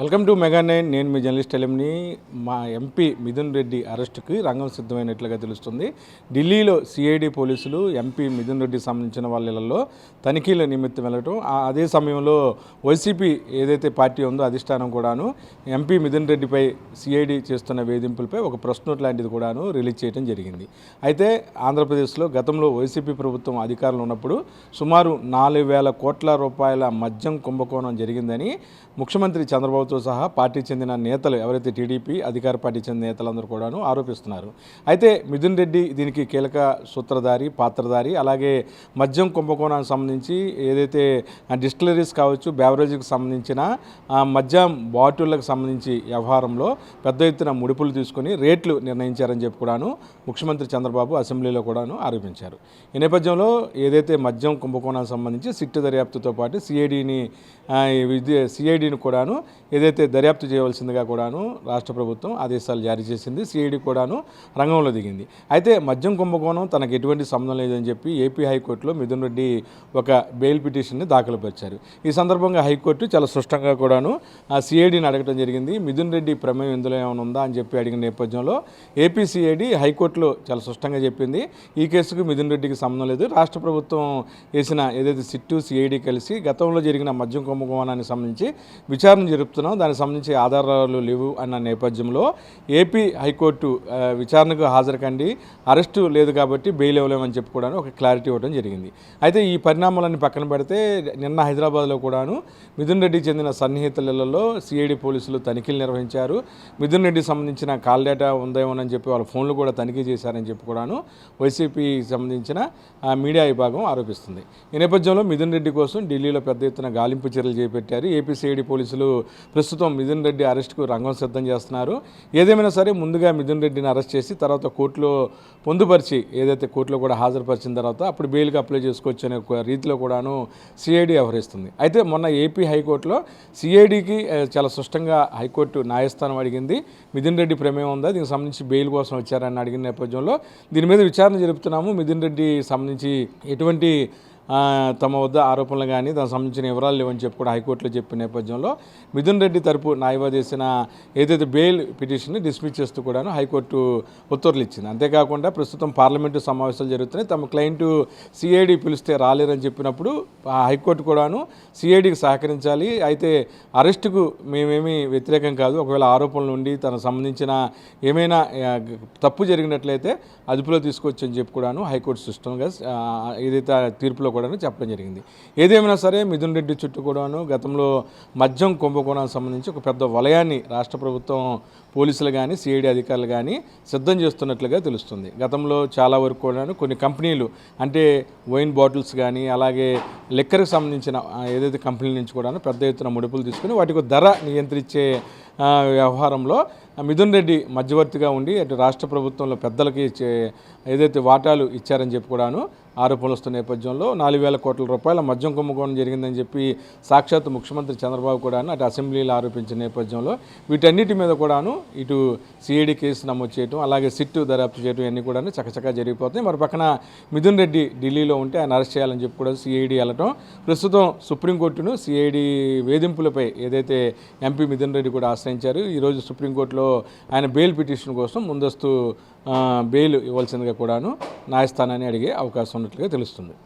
Welcome to mega nine. నేను మీ journalist ఎలింని మా MP Mithun Reddy అరెస్టుకి రంగం సిద్ధమైనట్లుగా తెలుస్తుంది. ఢిల్లీలో సిఐడి పోలీసులు ఎంపీ మిథున్ రెడ్డికి సంబంధించిన వాళ్ళలో తనిఖీల నిమిత్తం వెళ్ళటం అదే సమయంలో వైసీపీ ఏదైతే పార్టీ ఉందో అధిష్టానం కూడాను ఎంపీ మిథున్ రెడ్డిపై సిఐడి చేస్తున్న వేధింపులపై ఒక ప్రెస్ నోట్ లాంటిది కూడాను రిలీజ్ చేయడం జరిగింది. అయితే ఆంధ్రప్రదేశ్లో గతంలో వైసీపీ ప్రభుత్వం అధికారంలో ఉన్నప్పుడు సుమారు నాలుగు వేల కోట్ల రూపాయల మద్యం కుంభకోణం జరిగిందని ముఖ్యమంత్రి చంద్రబాబు చంద్రబాబుతో సహా పార్టీ చెందిన నేతలు ఎవరైతే టీడీపీ అధికార పార్టీ చెందిన నేతలందరూ కూడాను ఆరోపిస్తున్నారు. అయితే మిథున్ రెడ్డి దీనికి కీలక సూత్రధారి పాత్రధారి అలాగే మద్యం కుంభకోణానికి సంబంధించి ఏదైతే డిస్టిలరీస్ కావచ్చు బ్యావరేజ్కి సంబంధించిన మద్యం బాటిళ్ళకు సంబంధించి వ్యవహారంలో పెద్ద ఎత్తున ముడుపులు తీసుకొని రేట్లు నిర్ణయించారని చెప్పి కూడాను ముఖ్యమంత్రి చంద్రబాబు అసెంబ్లీలో కూడాను ఆరోపించారు. ఈ నేపథ్యంలో ఏదైతే మద్యం కుంభకోణానికి సంబంధించి సిట్టు దర్యాప్తుతో పాటు సిఐడిని విద్య సిఐడిని కూడాను ఏదైతే దర్యాప్తు చేయవలసిందిగా కూడాను రాష్ట్ర ప్రభుత్వం ఆదేశాలు జారీ చేసింది సిఐడి కూడాను రంగంలో దిగింది. అయితే మద్యం కుంభకోణం తనకు ఎటువంటి సంబంధం లేదని చెప్పి ఏపీ హైకోర్టులో మిథున్ రెడ్డి ఒక బెయిల్ పిటిషన్ని దాఖలుపరిచారు. ఈ సందర్భంగా హైకోర్టు చాలా స్పష్టంగా కూడాను ఆ సిఐడిని అడగడం జరిగింది. మిథున్ రెడ్డి ప్రమేయం ఇందులో ఏమైనా ఉందా అని చెప్పి అడిగిన నేపథ్యంలో ఏపీ సిఐడి హైకోర్టులో చాలా స్పష్టంగా చెప్పింది ఈ కేసుకు మిథున్ రెడ్డికి సంబంధం లేదు. రాష్ట్ర ప్రభుత్వం వేసిన ఏదైతే సిట్టు సిఐడి కలిసి గతంలో జరిగిన మద్యం కుంభకోణానికి సంబంధించి విచారణ చెప్తున్నాం. దానికి సంబంధించి ఆధారాలు లేవు అన్న నేపథ్యంలో ఏపీ హైకోర్టు విచారణకు హాజరుకండి. అరెస్టు లేదు కాబట్టి బెయిల్ ఇవ్వలేమని చెప్పి కూడా ఒక క్లారిటీ ఇవ్వడం జరిగింది. అయితే ఈ పరిణామాలన్నీ పక్కన పెడితే నిన్న హైదరాబాద్లో కూడాను మిథున్ రెడ్డికి చెందిన సన్నిహితులలో సిఐడి పోలీసులు తనిఖీలు నిర్వహించారు. మిథున్ రెడ్డికి సంబంధించిన కాల్ డేటా ఉందేమోనని చెప్పి వాళ్ళ ఫోన్లు కూడా తనిఖీ చేశారని చెప్పి కూడాను వైసీపీకి సంబంధించిన మీడియా విభాగం ఆరోపిస్తుంది. ఈ నేపథ్యంలో మిథున్ రెడ్డి కోసం ఢిల్లీలో పెద్ద ఎత్తున గాలింపు చర్యలు చేపట్టారు. ఏపీ సిఐడి పోలీసులు ప్రస్తుతం మిథున్ రెడ్డి అరెస్టుకు రంగం సిద్ధం చేస్తున్నారు. ఏదేమైనా సరే ముందుగా మిథున్ రెడ్డిని అరెస్ట్ చేసి తర్వాత కోర్టులో పొందుపరిచి ఏదైతే కోర్టులో కూడా హాజరుపరిచిన తర్వాత అప్పుడు బెయిల్కి అప్లై చేసుకోవచ్చు అనే ఒక రీతిలో కూడాను సిఐడి వ్యవహరిస్తుంది. అయితే మొన్న ఏపీ హైకోర్టులో సిఐడికి చాలా స్పష్టంగా హైకోర్టు న్యాయస్థానం అడిగింది. మిథున్ రెడ్డి ప్రమేయం ఉందా? దీనికి సంబంధించి బెయిల్ కోసం వచ్చారని అడిగిన నేపథ్యంలో దీని మీద విచారణ జరుపుతున్నాము. మిథున్ రెడ్డి సంబంధించి ఎటువంటి తమ వద్ద ఆరోపణలు కానీ దానికి సంబంధించిన వివరాలు లేవని చెప్పి కూడా హైకోర్టులో చెప్పిన నేపథ్యంలో మిథున్ రెడ్డి తరపు నాయవా చేసిన ఏదైతే బెయిల్ పిటిషన్ని డిస్మిస్ చేస్తూ కూడాను హైకోర్టు ఉత్తర్వులు ఇచ్చింది. అంతేకాకుండా ప్రస్తుతం పార్లమెంటు సమావేశాలు జరుగుతున్నాయి. తమ క్లయింట్ సిఐడి పిలిస్తే రాలేరని చెప్పినప్పుడు హైకోర్టు కూడాను సిఐడికి సహకరించాలి. అయితే అరెస్టుకు మేమేమి వ్యతిరేకం కాదు. ఒకవేళ ఆరోపణలు ఉండి తనకు సంబంధించిన ఏమైనా తప్పు జరిగినట్లయితే అదుపులో తీసుకొచ్చని అని చెప్పి కూడాను హైకోర్టు సిస్టమ్గా ఏదైతే తీర్పులో కూడా చెప్పడం జరిగింది. ఏదేమైనా సరే మిథున్ రెడ్డి చుట్టూ కూడాను గతంలో మద్యం కుంభకోణానికి సంబంధించి ఒక పెద్ద వలయాన్ని రాష్ట్ర ప్రభుత్వం పోలీసులు కానీ సిఐడి అధికారులు కానీ సిద్ధం చేస్తున్నట్లుగా తెలుస్తుంది. గతంలో చాలా వరకు కూడాను కొన్ని కంపెనీలు అంటే వైన్ బాటిల్స్ కానీ అలాగే లెక్కర్కి సంబంధించిన ఏదైతే కంపెనీల నుంచి కూడాను పెద్ద ఎత్తున ముడుపులు తీసుకుని వాటికి ధర నియంత్రించే వ్యవహారంలో మిథున్ రెడ్డి మధ్యవర్తిగా ఉండి అటు రాష్ట్ర ప్రభుత్వంలో పెద్దలకి ఏదైతే వాటాలు ఇచ్చారని చెప్పి కూడాను ఆరోపణలు వస్తున్న నేపథ్యంలో నాలుగు వేల కోట్ల రూపాయల మద్యం కుంభకోణం జరిగిందని చెప్పి సాక్షాత్ ముఖ్యమంత్రి చంద్రబాబు కూడాను అటు అసెంబ్లీలో ఆరోపించిన నేపథ్యంలో వీటన్నిటి మీద కూడాను ఇటు సిఐడి కేసు నమోదు చేయడం అలాగే సిట్టు దర్యాప్తు చేయడం ఇవన్నీ కూడాను చకచకా జరిగిపోతాయి మరి పక్కన మిథున్ రెడ్డి ఢిల్లీలో ఉంటే ఆయన అరెస్ట్ చేయాలని చెప్పి కూడా సిఐడి వెళ్ళటం ప్రస్తుతం సుప్రీంకోర్టును సిఐడి వేధింపులపై ఏదైతే ఎంపీ మిథున్ రెడ్డి కూడా ఆశ్రయించారు ఈరోజు సుప్రీంకోర్టులో ఆయన బెయిల్ పిటిషన్ కోసం ముందస్తు బెయిల్ ఇవ్వాల్సిందిగా కూడాను న్యాయస్థానాన్ని అడిగే అవకాశం చేస్తున్నట్లుగా తెలుస్తుంది.